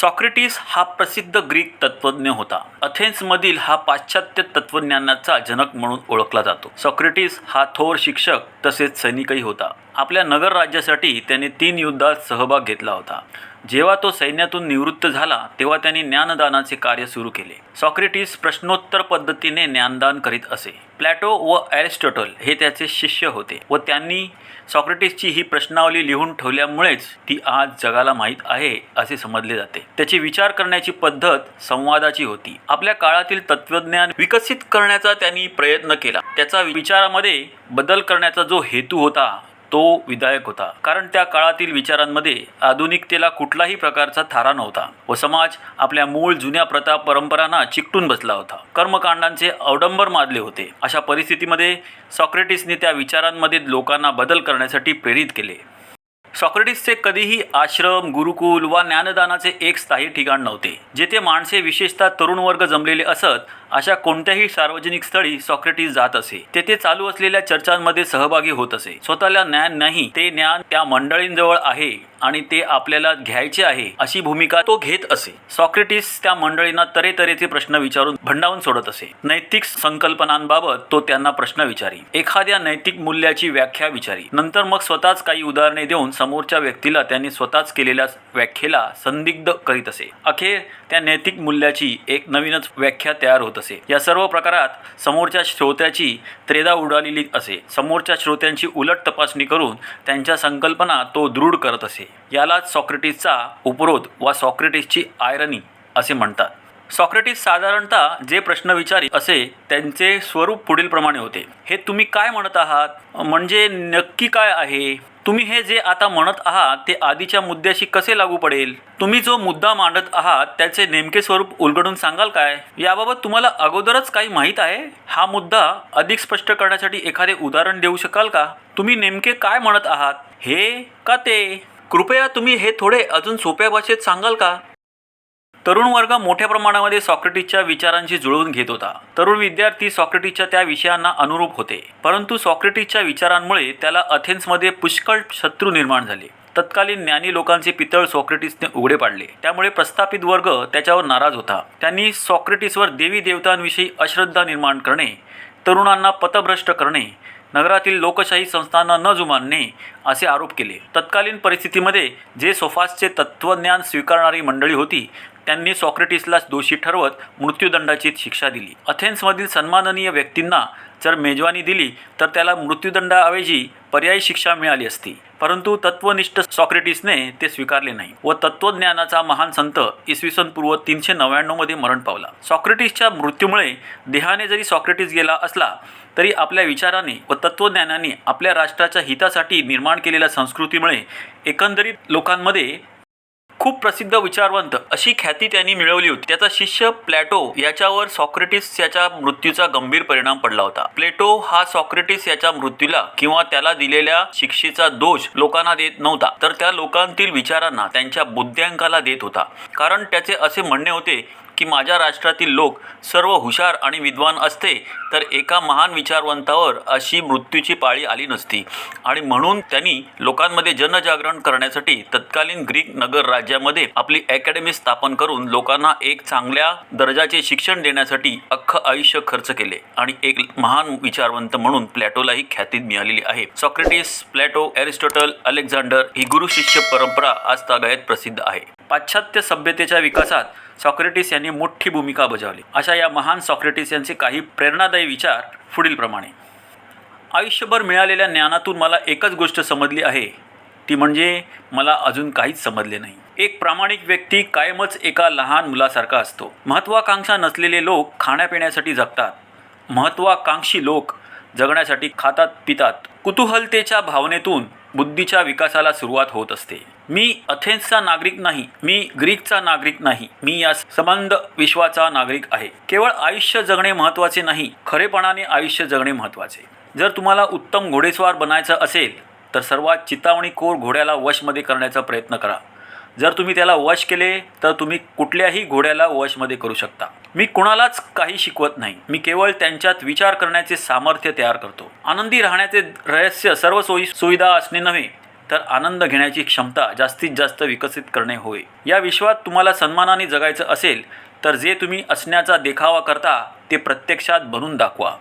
Socrates हा प्रसिद्ध Greek तत्वज्ञ होता. अथेन्समधील हा पाश्चात्य तत्त्वज्ञानाचा जनक म्हणून ओळखला जातो. सॉक्रेटिस हा थोर शिक्षक तसेच सैनिकही होता. आपल्या नगर राज्यासाठी त्याने तीन युद्धात सहभाग घेतला होता. जेव्हा तो सैन्यातून निवृत्त झाला तेव्हा त्यांनी ज्ञानदानाचे कार्य सुरू केले. सॉक्रेटिस प्रश्नोत्तर पद्धतीने ज्ञानदान करीत असे. प्लॅटो व ॲरिस्टॉटल हे त्याचे शिष्य होते व त्यांनी सॉक्रेटिसची ही प्रश्नावली लिहून ठेवल्यामुळेच ती आज जगाला माहीत आहे असे समजले जाते. त्याची विचार करण्याची पद्धत संवादाची होती. आपल्या काळातील तत्त्वज्ञान विकसित करण्याचा त्यांनी प्रयत्न केला. त्याचा विचारामध्ये बदल करण्याचा जो हेतू होता तो विधायक होता. कारण त्या काळातील विचारांमध्ये आधुनिकतेला कुठलाही प्रकारचा थारा नव्हता व समाज आपल्या मूळ जुन्या प्रथा परंपरांना चिकटून बसला होता. कर्मकांडांचे अवडंबर माजले होते. अशा परिस्थितीमध्ये सॉक्रेटिसने त्या विचारांमध्ये लोकांना बदल करण्यासाठी प्रेरित केले. सॉक्रेटिसचे कधीही आश्रम गुरुकुल वा ज्ञानदानाचे एक स्थायी ठिकाण नव्हते जेथे माणसे विशेषतः तरुण वर्ग जमलेले असत अशा कोणत्याही सार्वजनिक स्थळी सॉक्रेटिस जात असे. तेथे चालू असलेल्या चर्चांमध्ये सहभागी होत असे. स्वतःला ज्ञान नाही ते ज्ञान त्या मंडळींजवळ आहे. आणि ते आपल्याला घ्यायचे आहे अशी भूमिका तो घेत असे. सॉक्रेटिस त्या मंडळींना तऱ्हेतऱ्हेचे प्रश्न विचारून भंडावून सोडत असे. नैतिक संकल्पनांबाबत तो त्यांना प्रश्न विचारी. एखाद्या नैतिक मूल्याची व्याख्या विचारी. नंतर मग स्वतःच काही उदाहरणे देऊन समोरच्या व्यक्तीला त्यांनी स्वतःच केलेल्या व्याख्येला संदिग्ध करीत असे. अखेर त्या नैतिक मूल्याची एक नवीनच व्याख्या तयार होत असे. या सर्व प्रकारात समोरच्या श्रोत्याची त्रेदा उडालेली असे. समोरच्या श्रोत्यांची उलट तपासणी करून त्यांच्या संकल्पना तो दृढ करत असे. यालाच सॉक्रेटिसचा उपरोध वा सॉक्रेटिसची आयरनी असे म्हणतात. सॉक्रेटिस साधारणतः जे प्रश्न विचारी असे त्यांचे स्वरूप पुढीलप्रमाणे होते. हे तुम्ही काय म्हणत आहात? म्हणजे नक्की काय आहे? तुम्ही हे जे आता म्हणत आहात ते आधीच्या मुद्द्याशी कसे लागू पडेल? तुम्ही जो मुद्दा मांडत आहात त्याचे नेमके स्वरूप उलगडून सांगाल काय? याबाबत तुम्हाला अगोदरच काही माहीत आहे? हा मुद्दा अधिक स्पष्ट करण्यासाठी एखादे उदाहरण देऊ शकाल का? तुम्ही नेमके काय म्हणत आहात? हे का ते? कृपया तुम्ही हे थोडे अजून सोप्या भाषेत सांगाल का? तरुण वर्ग मोठ्या प्रमाणामध्ये सॉक्रेटिसच्या विचारांशी जुळवून घेत होता. तरुण विद्यार्थी सॉक्रेटिसच्या त्या विषयांना अनुरूप होते. परंतु सॉक्रेटिसच्या विचारांमुळे त्याला अथेन्समध्ये पुष्कळ शत्रू निर्माण झाले. तत्कालीन ज्ञानी लोकांचे पितळ सॉक्रेटिसने उघडे पाडले. त्यामुळे प्रस्थापित वर्ग त्याच्यावर नाराज होता. त्यांनी सॉक्रेटिसवर देवी देवतांविषयी अश्रद्धा निर्माण करणे तरुणांना पथभ्रष्ट करणे नगरातील लोकशाही संस्थांना न जुमानणे असे आरोप केले. तत्कालीन परिस्थितीमध्ये जे सोफासचे तत्त्वज्ञान स्वीकारणारी मंडळी होती त्यांनी सॉक्रेटिसला दोषी ठरवत मृत्यूदंडाची शिक्षा दिली. अथेन्समधील सन्माननीय व्यक्तींना जर मेजवानी दिली तर त्याला मृत्यूदंडाऐवजी पर्यायी शिक्षा मिळाली असती. परंतु तत्वनिष्ठ सॉक्रेटिसने ते स्वीकारले नाही व तत्वज्ञानाचा महान संत इसवी सन पूर्व तीनशे नव्याण्णवमध्ये मरण पावला. सॉक्रेटिसच्या मृत्यूमुळे देहाने जरी सॉक्रेटिस गेला असला तरी आपल्या विचाराने व तत्वज्ञानाने आपल्या राष्ट्राच्या हितासाठी निर्माण केलेल्या संस्कृतीमुळे एकंदरीत लोकांमध्ये खूप प्रसिद्ध विचारवंत अशी ख्याती त्यांनी मिळवली होती. त्याचा शिष्य प्लॅटो याच्यावर सॉक्रेटिस याच्या मृत्यूचा गंभीर परिणाम पडला होता. प्लेटो हा सॉक्रेटिस याच्या मृत्यूला किंवा त्याला दिलेल्या शिक्षेचा दोष लोकांना देत नव्हता तर त्या लोकांतील विचारांना त्यांच्या बुद्ध्यांकाला देत होता. कारण त्याचे असे म्हणणे होते की माझ्या राष्ट्रातील लोक सर्व हुशार आणि विद्वान असते तर एका महान विचारवंतावर अशी मृत्यूची पाळी आली नसती. आणि म्हणून त्यांनी लोकांमध्ये जनजागरण करण्यासाठी तत्कालीन ग्रीक नगर राज्यामध्ये आपली अकॅडमी स्थापन करून लोकांना एक चांगल्या दर्जाचे शिक्षण देण्यासाठी अख्खं आयुष्य खर्च केले. आणि एक महान विचारवंत म्हणून प्लॅटोलाही ख्याती मिळालेली आहे. सॉक्रेटिस प्लॅटो एरिस्टॉटल अलेक्झांडर ही गुरु शिष्य परंपरा आज तागायत प्रसिद्ध आहे. पाश्चात्य सभ्यतेच्या विकासात सॉक्रेटिस यांनी मोठी भूमिका बजावली. अशा या महान सॉक्रेटिस यांचे काही प्रेरणादायी विचार पुढीलप्रमाणे. आयुष्यभर मिळालेल्या ज्ञानातून मला एकच गोष्ट समजली आहे. ती म्हणजे मला अजून काहीच समजले नाही. एक प्रामाणिक व्यक्ती कायमच एका लहान मुलासारखा असतो. महत्त्वाकांक्षा नसलेले लोक खाण्यापिण्यासाठी जगतात. महत्त्वाकांक्षी लोक जगण्यासाठी खातात पितात. कुतूहलतेच्या भावनेतून बुद्धीच्या विकासाला सुरुवात होत असते. मी अथेन्सचा नागरिक नाही मी ग्रीकचा नागरिक नाही मी या संबंध विश्वाचा नागरिक आहे. केवळ आयुष्य जगणे महत्त्वाचे नाही खरेपणाने आयुष्य जगणे महत्त्वाचे. जर तुम्हाला उत्तम घोडेस्वार बनायचं असेल तर सर्वात चितावणीखोर घोड्याला वशमध्ये करण्याचा प्रयत्न करा. जर तुम्ही त्याला वश केले तर तुम्ही कुठल्याही घोड्याला वशमध्ये करू शकता. मी कुणालाच काही शिकवत नाही. मी केवळ त्यांच्यात विचार करण्याचे सामर्थ्य तयार करतो. आनंदी राहण्याचे रहस्य सर्व सोयी सुविधा असणे नव्हे तर आनंद घेण्याची क्षमता जास्तीत जास्त विकसित करणे होय. या विश्वात तुम्हाला सन्मानाने जगायचं असेल तर जे तुम्ही असण्याचा देखावा करता ते प्रत्यक्षात बनून दाखवा.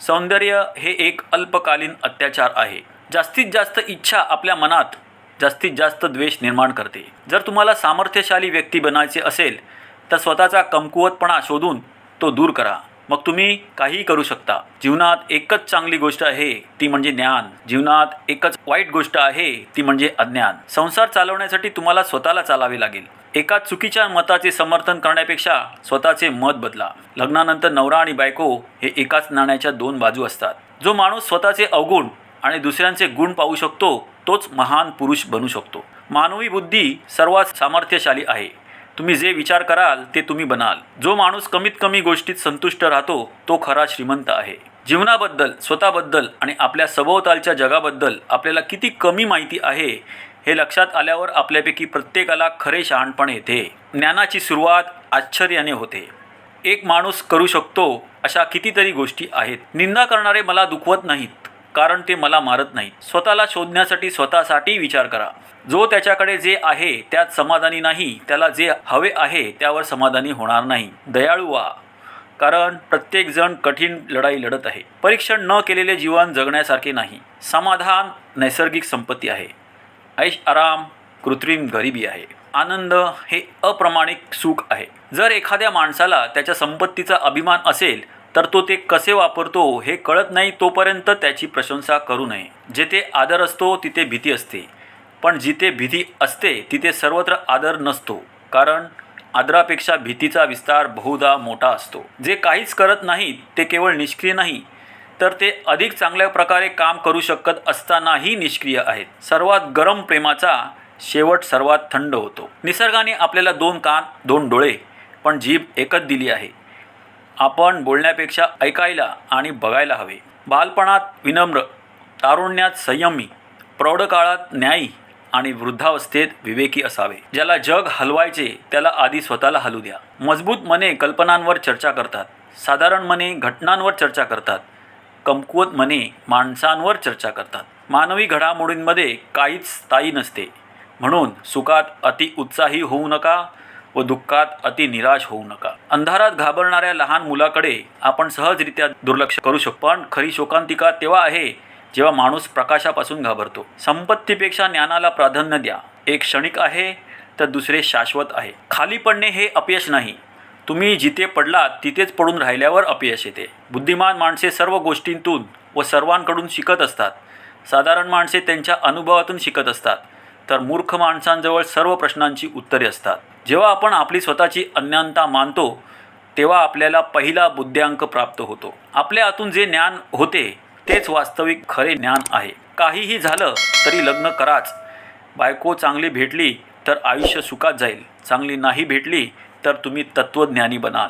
सौंदर्य हे एक अल्पकालीन अत्याचार आहे. जास्तीत जास्त इच्छा आपल्या मनात जास्तीत जास्त द्वेष निर्माण करते. जर तुम्हाला सामर्थ्यशाली व्यक्ती बनायचे असेल तर स्वतःचा कमकुवतपणा शोधून तो दूर करा. मग तुम्ही काहीही करू शकता. जीवनात एकच चांगली गोष्ट आहे ती म्हणजे ज्ञान. जीवनात एकच वाईट गोष्ट आहे ती म्हणजे अज्ञान. संसार चालवण्यासाठी तुम्हाला स्वतःला चालावे लागेल. एका चुकीच्या मताचे समर्थन करण्यापेक्षा स्वतःचे मत बदला. लग्नानंतर नवरा आणि बायको हे एकाच नाण्याच्या दोन बाजू असतात. जो माणूस स्वतःचे अवगुण आणि दुसऱ्यांचे गुण पाहू शकतो तोच महान पुरुष बनू शकतो. मानवी बुद्धी सर्वात सामर्थ्यशाली आहे. तुम्ही जे विचार कराल ते तुम्ही बनाल. जो माणूस कमीत कमी गोष्टीत संतुष्ट राहतो तो खरा श्रीमंत आहे. जीवनाबद्दल स्वतःबद्दल आणि आपल्या सभोवतालच्या जगाबद्दल आपल्याला किती कमी माहिती आहे हे लक्षात आल्यावर आपल्यापैकी प्रत्येकाला खरे शहाणपण येते. ज्ञानाची सुरुवात आश्चर्याने होते. एक माणूस करू शकतो अशा कितीतरी गोष्टी आहेत. निंदा करणारे मला दुखवत नाहीत कारण ते मला मारत नाहीत. स्वतःला शोधण्यासाठी स्वतःसाठी विचार करा. जो त्याच्याकडे जे आहे त्यात समाधानी नाही त्याला जे हवे आहे त्यावर समाधानी होणार नाही. दयाळू व्हा कारण प्रत्येकजण कठीण लढाई लढत आहे. परीक्षण न केलेले जीवन जगण्यासारखे नाही. समाधान नैसर्गिक संपत्ती आहे. ऐश आराम कृत्रिम गरिबी आहे. आनंद हे अप्रमाणिक सुख आहे. जर एखाद्या माणसाला त्याच्या संपत्तीचा अभिमान असेल तर तो ते कसे वापरतो हे कळत नाही तोपर्यंत त्याची प्रशंसा करू नये. जेथे आदर असतो तिथे भीती असते. पण जिथे भीती असते तिथे सर्वत्र आदर नसतो. कारण आदरापेक्षा भीतीचा विस्तार बहुधा मोठा असतो. जे काहीच करत नाहीत ते केवळ निष्क्रिय नाही तर ते अधिक चांगल्या प्रकारे काम करू शकत असतानाही निष्क्रिय आहेत. सर्वात गरम प्रेमाचा शेवट सर्वात थंड होतो. निसर्गाने आपल्याला दोन कान दोन डोळे पण जीभ एकच दिली आहे. आपण बोलण्यापेक्षा ऐकायला आणि बघायला हवे. बालपणात विनम्र तारुण्यात संयमी प्रौढकाळात न्यायी आणि वृद्धावस्थेत विवेकी असावे. ज्याला जग हलवायचे त्याला आधी स्वतःला हलू द्या. मजबूत मने कल्पनांवर चर्चा करतात. साधारण मने घटनांवर चर्चा करतात. कमकुवत मने माणसांवर चर्चा करतात. मानवी घडामोडींमध्ये काहीच स्थायी नसते. म्हणून सुखात अति उत्साही होऊ नका व दुःखात अति निराश होऊ नका. अंधारात घाबरणाऱ्या लहान मुलाकडे आपण सहजरित्या दुर्लक्ष करू शकतो. पण खरी शोकांतिका तेव्हा आहे जेव्हा माणूस प्रकाशापासून घाबरतो संपत्तीपेक्षा ज्ञानाला प्राधान्य द्या. एक क्षणिक आहे तर दुसरे शाश्वत आहे. खाली पडणे हे अपयश नाही. तुम्ही जिथे पडलात तिथेच पडून राहिल्यावर अपयश येते. बुद्धिमान माणसे सर्व गोष्टींतून व सर्वांकडून शिकत असतात. साधारण माणसे त्यांच्या अनुभवातून शिकत असतात. तर मूर्ख माणसांजवळ सर्व प्रश्नांची उत्तरे असतात. जेव्हा आपण आपली स्वतःची अज्ञानता मानतो तेव्हा आपल्याला पहिला बुद्ध्यांक प्राप्त होतो. आपल्या आतून जे ज्ञान होते तेच वास्तविक खरे ज्ञान आहे. काहीही झालं तरी लग्न कराच. बायको चांगली भेटली तर आयुष्य सुखात जाईल. चांगली नाही भेटली तर तुम्ही तत्त्वज्ञानी बनाल.